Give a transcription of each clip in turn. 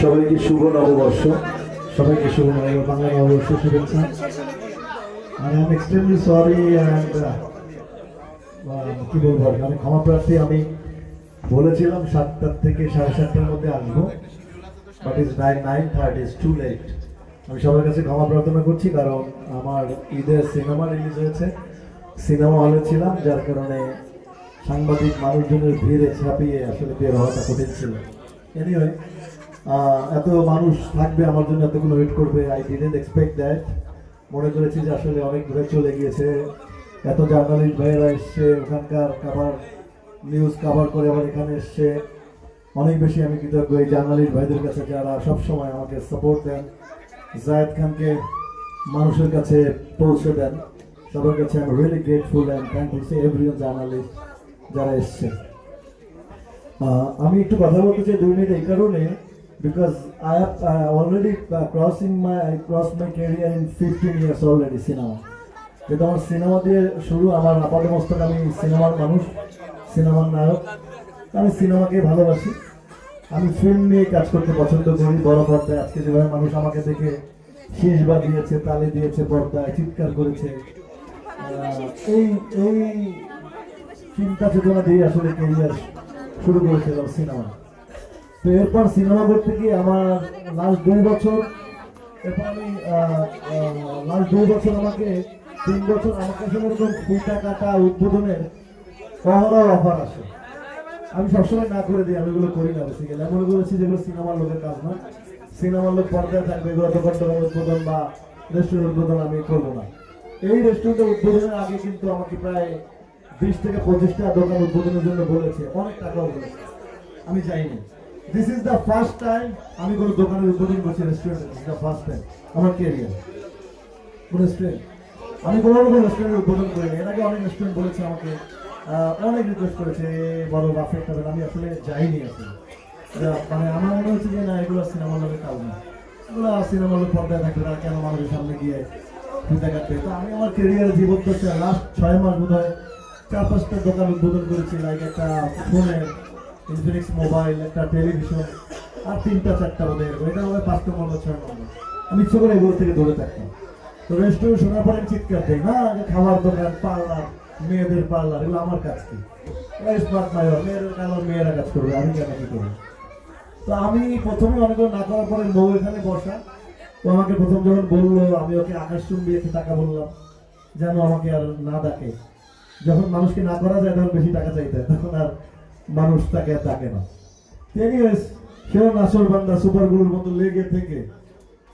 সবাইকে শুভ নববর্ষ। সবাইকে শুভ বাংলা নববর্ষ শুভেচ্ছা। I am extremely sorry and কি বলব আমি ক্ষমা প্রার্থী আমি বলেছিলাম সাতটার থেকে সাড়ে সাতটার মধ্যে আসব। But is nine nine thirty is too late আমি সবার কাছে ক্ষমা প্রার্থনা করছি কারণ আমার ঈদের সিনেমা রিলিজ হয়েছে। সিনেমা হলে ছিলাম, যার কারণে সাংবাদিক মানুষজনের ভিড়ে ছাপিয়ে আসলে বের হওয়াটা কঠিন ছিল। এনিওয়ে এত মানুষ থাকবে আমার জন্য, এতগুলো ওয়েট করবে। আই ডিডেন্ট এক্সপেক্ট দ্যাট মনে করেছি যে আসলে অনেক দূরে চলে গিয়েছে। এত জার্নালিস্ট ভাইয়েরা এসছে, ওখানকার কাবার নিউজ কাভার করে আবার এখানে এসছে। অনেক বেশি আমি কৃতজ্ঞ এই জার্নালিস্ট ভাইদের কাছে যারা সবসময় আমাকে সাপোর্ট দেন। জায়েদ খানকে মানুষের কাছে পৌঁছে দেন। সবার কাছে আমি really grateful and thankful say every journalist যারা এসছে। আমি একটু কথা বলতে চাই দুই মিনিট এই কারণে। Because I have already crossing my I cross my career in fifteen years already cinema যেহেতু আমার সিনেমা দিয়ে শুরু, আমার আপাত মস্তক আমি সিনেমার মানুষ সিনেমার নায়ক। আমি সিনেমাকে ভালোবাসি। আমি ফিল্ম নিয়ে কাজ করতে পছন্দ করি, বড় পর্দায়। আজকে যেভাবে মানুষ আমাকে দেখে শেষ বা দিয়েছে তালি দিয়েছে পর্দায়, চিৎকার করেছে। এই এই চিন্তা চেতনা দিয়ে আসলে কেরিয়ার শুরু করেছিলাম সিনেমা তো এরপর সিনেমা করতে গিয়ে আমার লাস্ট দুই বছর, এরপর আমি লাস্ট দুই বছর আমাকে, তিন বছর আমার কাছে এরকম ফুটা কাটা উদ্বোধনের অহরহ অফার আসে। আমি সবসময় না করে দিই, আমি এগুলো করি না বেসিক্যালি আমি মনে করেছি যেগুলো সিনেমার লোকের কাজ না। সিনেমার লোক পর্দায় থাকবে, এগুলো দোকান টোকান উদ্বোধন বা রেস্টুরেন্ট উদ্বোধন আমি করব না। এই রেস্টুরেন্টের উদ্বোধনের আগে কিন্তু আমাকে প্রায় বিশ থেকে পঁচিশটা দোকান উদ্বোধনের জন্য বলেছে, অনেক টাকাও বলেছে। আমি যাইনি। This is the first time আমি কোনো দোকানের উদ্বোধন করছি restaurant this the first time আমার ক্যারিয়ার রেস্টুরেন্ট আমি কোনো রকম রেস্টুরেন্ট উদ্বোধন করিনি। এর আগে অনেক রেস্টুরেন্ট বলেছে আমাকে। অনেক রিকোয়েস্ট করেছে "এ, বড় বাফেট টাফেট আমি আসলে যাইনি আসলে মানে আমার মনে হচ্ছে যে না এগুলো সিনেমার লোকের কাজ না। এগুলো সিনেমার লোক পর্দায় থাকবে তারা কেন মানুষের সামনে গিয়ে ফিতা কাটবে? তো আমি আমার কেরিয়ারে জীবন করছে লাস্ট ছয় মাস বোধ হয় চার পাঁচটা দোকান উদ্বোধন করেছি লাইক একটা ফোনের ইনফিনিক্স মোবাইল একটা টেলিভিশন আর তিনটা, চারটা বোধ এরকম। এটা হবে পাঁচ নম্বর ছয় নম্বর। আমি ইচ্ছে করে এগুলো থেকে দূরে থাকতাম তো রেস্টুরেন্ট শোনার পরে চিৎকার দিই, না যে খাবার দোকান, পার্লার, মেয়েদের পার্লার, এগুলো আমার কাজ কি? স্মার্ট মেয়েরা কাজ করবে? আমি কেন কি করব? তো আমি প্রথমে অনেকগুলো না করার পরে বউ এখানে বসা। ও আমাকে প্রথম যখন বলল, আমি ওকে আকাশ চুম্বি একটু টাকা বললাম, যেন আমাকে আর না ডাকে। যখন মানুষকে না করা যায়, তখন বেশি টাকা চাইতে তখন আর মানুষ তাকে ডাকে না। এনিওয়েজ সেও নাসর বান্দা সুপারগুলোর মতো লেগে থেকে।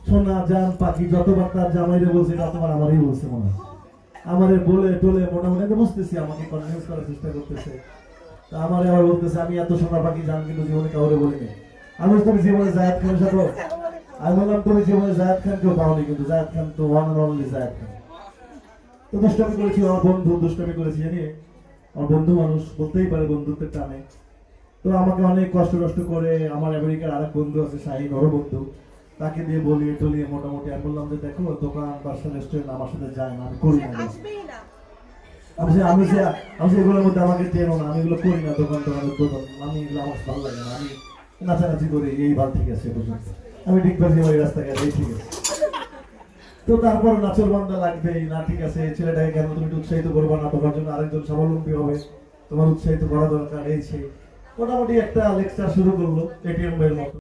সোনা, জান, পাখি, যতবার তার জামাইরে বলছে ততবার আমারই বলছে মনে হয়। আমারে বলে টোলে মোটামুটি আমি বুঝতেছি, আমাকে কনভিন্স করার চেষ্টা করতেছে। তা আমারে আবার বলতেছে, আমি এত সোনা, পাখি, জান কিন্তু জীবনে কাউরে বলিনি। আমি তুমি জীবনে জায়দ খানের সাথে আমি বললাম, তুমি জীবনে জায়দ খানকেও পাওনি কিন্তু, জায়দ খান তো ওয়ান অনলি জায়দ খান। তো দুষ্টামি করেছি, আমার বন্ধু দুষ্টামি করেছি জানি আমার বন্ধু মানুষ বলতেই পারে বন্ধুত্বের টানে। তো আমাকে অনেক কষ্ট কষ্ট করে আমার আমেরিকার আরেক বন্ধু আছে, শাহিন ওর বন্ধু। তাকে দিয়ে বলিয়ে টলিয়ে মোটামুটি আমি বললাম যে, দেখো, দোকান বাসা রেস্টুরেন্ট আমার সাথে যায় না, আমি করি না আমি যে আমি যে আমি যে এগুলোর মধ্যে আমাকে টেনো না, আমি এগুলো করি না, দোকান টোকান উদ্বোধন। আমি এগুলো আমার ভালো লাগে না, আমি নাচানাচি করি, এই ভালো ঠিক আছে। আমি ডিগবাজি ওই রাস্তায় গেলে ঠিক আছে। তো তারপর নাচের বান্ধা লাগবেই। না, ঠিক আছে ছেলেটাকে কেন তুমি উৎসাহিত করবা না? তোমার জন্য আরেকজন স্বাবলম্বী হবে। তোমার উৎসাহিত করা দরকার, এই সেই। মোটামুটি একটা লেকচার শুরু করল এটিএম এর মতো।